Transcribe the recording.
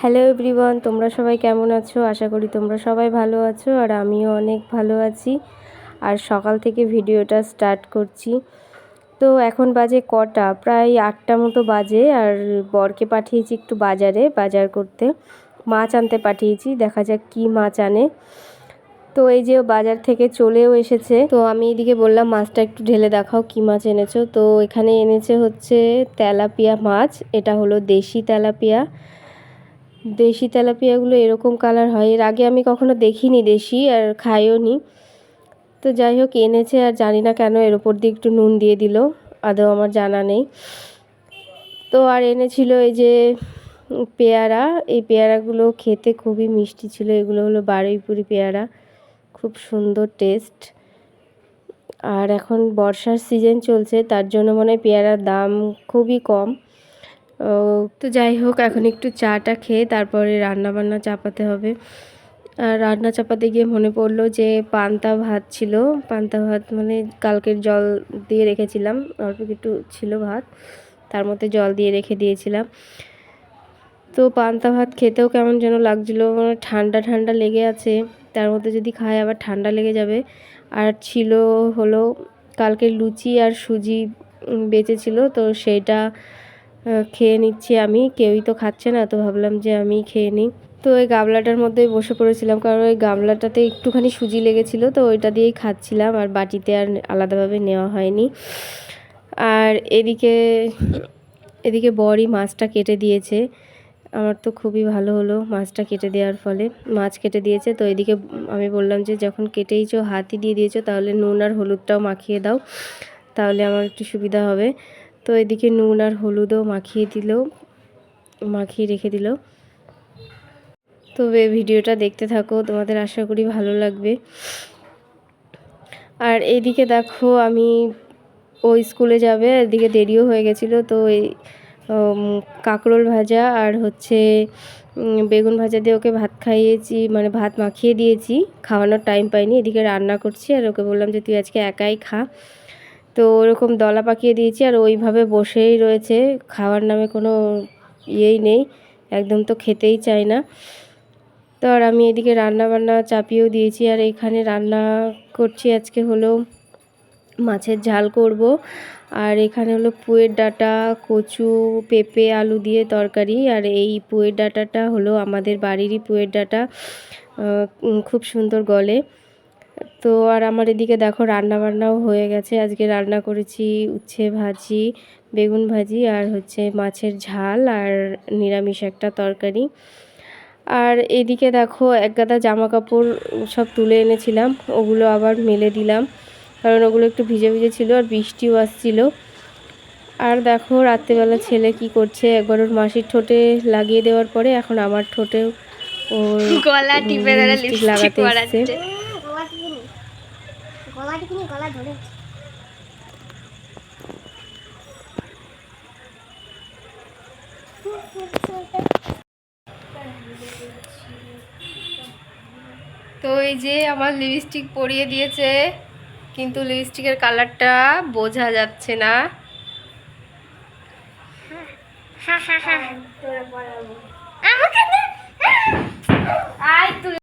Hello everyone তোমরা সবাই কেমন আছো? আশা করি তোমরা সবাই ভালো আছো আর আমিও অনেক ভালো আছি। আর সকাল থেকে ভিডিওটা স্টার্ট করছি। তো এখন বাজে কটা? প্রায় আটটা মতো বাজে আর বরকে পাঠিয়েছি একটু বাজারে, বাজার করতে। মাছ আনতে পাঠিয়েছি, দেখা যাক কি মাছ আনে। তো এই যে বাজার থেকে চলেও এসেছে। তো আমি এদিকে বললাম, মাছটা একটু ঢেলে দেখাও কি মাছ এনেছো? তো এখানে এনেছে হচ্ছে তেলাপিয়া মাছ, এটা হলো দেশি তেলাপিয়া। দেশি তেলাপিয়াগুলো এরকম কালার হয়। এর আগে আমি কখনো দেখিনি দেশি আর খাইও নি। তো যাই হোক, এনেছে আর জানি না কেন এর ওপর দিয়ে একটু নুন দিয়ে দিল। আদৌ আমার জানা নেই। তো আর এনেছিল এই যে পেয়ারা। এই পেয়ারাগুলো খেতে খুবই মিষ্টি ছিল। এগুলো হলো বারুইপুরি পেয়ারা। খুব সুন্দর টেস্ট আর এখন বর্ষার সিজন চলছে, তার জন্য মনে হয় পেয়ারার দাম খুবই কম। তো যাই হোক, এখন একটু চাটা খেয়ে তারপরে রান্না বান্না চাপাতে হবে। আর রান্না চাপাতে গিয়ে মনে পড়ল যে পান্তা ভাত ছিল। পান্তা ভাত মানে কালকের জল দিয়ে রেখেছিলাম, অল্প একটু ছিল ভাত, তার মধ্যে জল দিয়ে রেখে দিয়েছিলাম। তো পান্তা ভাত খেতেও কেমন যেন লাগছিল মানে ঠান্ডা ঠান্ডা লেগে আছে, তার মধ্যে যদি খাই আবার ঠান্ডা লেগে যাবে। আর ছিল হলো কালকের লুচি আর সুজি বেঁচেছিল, তো সেইটা খেয়ে নিচ্ছি আমি। কেউই তো খাচ্ছে না, তো ভাবলাম যে আমি খেয়ে নিই। তো ওই গামলাটার মধ্যেই বসে পড়েছিলাম, কারণ ওই গামলাটাতে একটুখানি সুজি লেগেছিলো, তো ওইটা দিয়েই খাচ্ছিলাম, আর বাটিতে আর আলাদাভাবে নেওয়া হয়নি। আর এদিকে এদিকে বড়ি মাছটা কেটে দিয়েছে। আমার তো খুবই ভালো হলো মাছটা কেটে দেওয়ার ফলে। মাছ কেটে দিয়েছে, তো এদিকে আমি বললাম যে, যখন কেটেইছো হাতি দিয়ে দিয়েছ, তাহলে নুন আর হলুদটাও মাখিয়ে দাও, তাহলে আমার একটু সুবিধা হবে। তো এদিকে নুন আর হলুদও মাখিয়ে দিল, মাখিয়ে রেখে দিল। তো ভিডিওটা দেখতে থাকো, তোমাদের আশা করি ভালো লাগবে। আর এইদিকে দেখো আমি ও স্কুলে যাবে, এদিকে দেরিও হয়ে গেছিল, তো এই কাঁকরোল ভাজা আর হচ্ছে বেগুন ভাজা দিয়ে ওকে ভাত খাইয়েছি মানে ভাত মাখিয়ে দিয়েছি, খাওয়ানোর টাইম পাইনি, এদিকে রান্না করছি আর ওকে বললাম যে তুই আজকে একাই খা। তো ওরকম দলা পাকিয়ে দিয়েছি আর ওইভাবে বসেই রয়েছে। খাওয়ার নামে কোনো ইয়েই নেই, একদম তো খেতেই চায় না। তো আর আমি এদিকে রান্না বান্না চাপিয়েও দিয়েছি আর এখানে রান্না করছি আজকে হলো মাছের ঝাল করব। আর এখানে হলো পুয়ের ডাটা, কচু, পেঁপে, আলু দিয়ে তরকারি। আর এই পুয়ের ডাটাটা হলো আমাদের বাড়িরই পুয়ের ডাটা খুব সুন্দর গলে। তো আর আমার এদিকে দেখো রান্না বান্নাও হয়ে গেছে। আজকে রান্না করেছি উচ্ছে ভাজি বেগুন ভাজি আর হচ্ছে মাছের ঝাল আর নিরামিষ একটা তরকারি। আর এদিকে দেখো এক গাদা জামা কাপড় সব তুলে এনেছিলাম ওগুলো আবার মেলে দিলাম। কারণ ওগুলো একটু ভিজে ভিজে ছিল আর বৃষ্টিও আসছিল। আর দেখো রাত্রেবেলা ছেলে কি করছে একবার ওর মাসির ঠোঁটে লাগিয়ে দেওয়ার পরে এখন আমার ঠোঁটেও ওর গলা টিপে লাগাতে এসছে। গলা ধরে। তো এই যে আমার লিপস্টিক পরিয়ে দিয়েছে কিন্তু লিপস্টিকের কালারটা বোঝা যাচ্ছে না। হ্যাঁ দে। আয় তুই